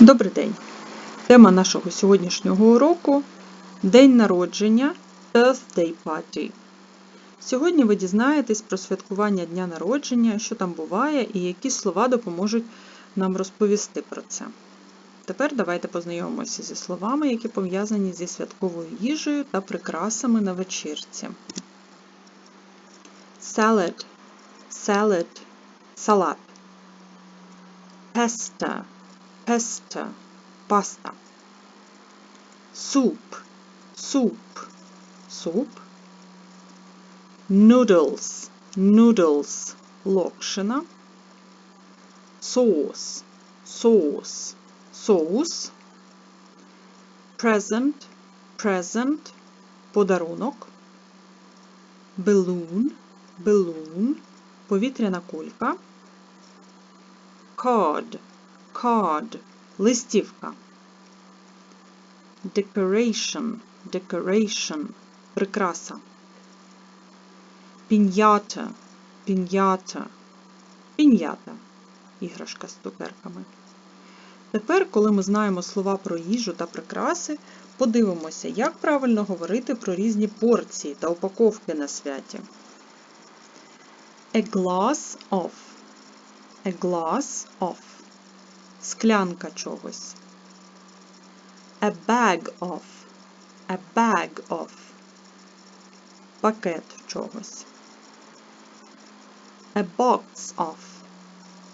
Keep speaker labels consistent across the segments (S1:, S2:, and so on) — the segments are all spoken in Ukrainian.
S1: Добрий день! Тема нашого сьогоднішнього уроку День народження Birthday Party. Сьогодні ви дізнаєтесь про святкування дня народження, що там буває і які слова допоможуть нам розповісти про це. Тепер давайте познайомимося зі словами, які пов'язані зі святковою їжею та прикрасами на вечірці. Salad, salad, салат. Pasta, pesta, паста. Soup, soup. Noodles, noodles, локшина. Sauce, sauce, соус. Present, present, подарунок. Balloon, balloon, повітряна кулька. Card, card, листівка. Decoration, decoration, прикраса. Піньята, піньята, піньята, іграшка з цукерками. Тепер, коли ми знаємо слова про їжу та прикраси, подивимося, як правильно говорити про різні порції та упаковки на святі. A glass of. A glass of. Склянка чогось. A bag of. A bag of. Пакет чогось. A box of.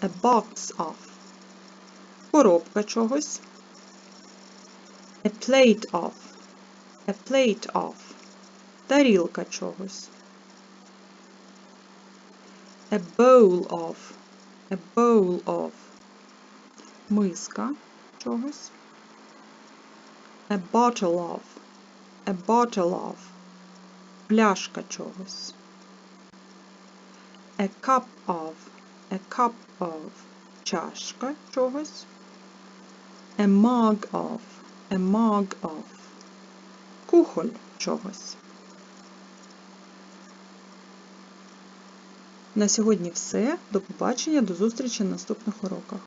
S1: A box of. Коробка чогось. A plate of. A plate of. Тарілка чогось. A bowl of. A bowl of. Миска чогось. A bottle of. A bottle of. Пляшка чогось. A cup of. A cup of. Чашка чогось. A mug of. A mug of. Кухоль чогось. На сьогодні все. До побачення, до зустрічі на наступних уроках.